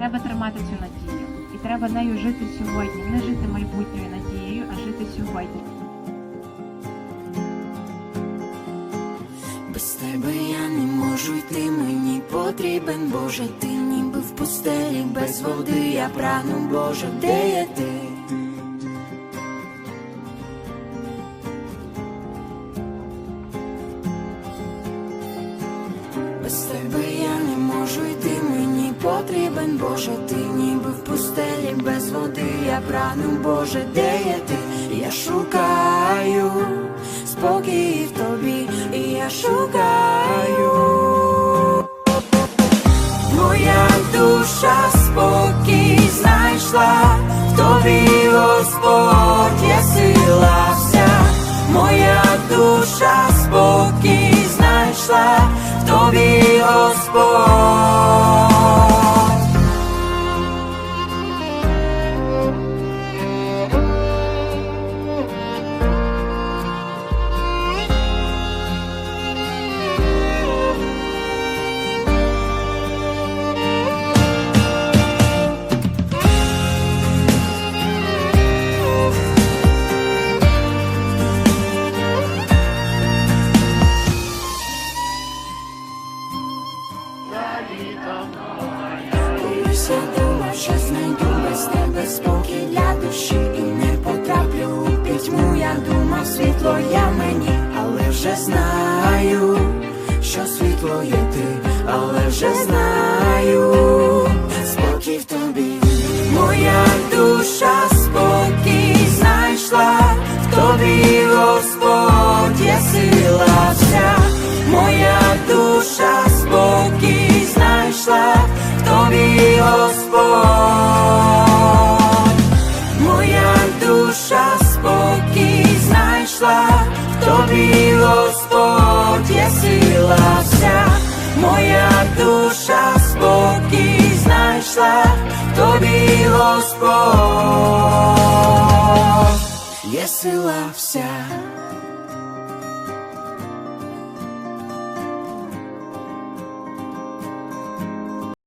Треба тримати цю надію. І треба нею жити сьогодні. Не жити майбутньою надією, а жити сьогодні. Без тебе я не можу йти, мені потрібен Боже, ти ніби в пустелі, без води я прагну, Боже, де є ти? Боже, ти ніби в пустелі, без води я прагну, Боже, де є ти? Я шукаю спокій в тобі, і я шукаю. Моя душа спокій знайшла, в тобі Господь є сила вся, моя душа спокій знайшла, в тобі Господь. Колись я що знайду без тебе спокій для душі. І не потраплю пітьму. Я думав, світло я мені, але вже знаю, що світло є ти, але вже знаю, спокій в тобі, моя знайшла, в тобі Господь є сила вся.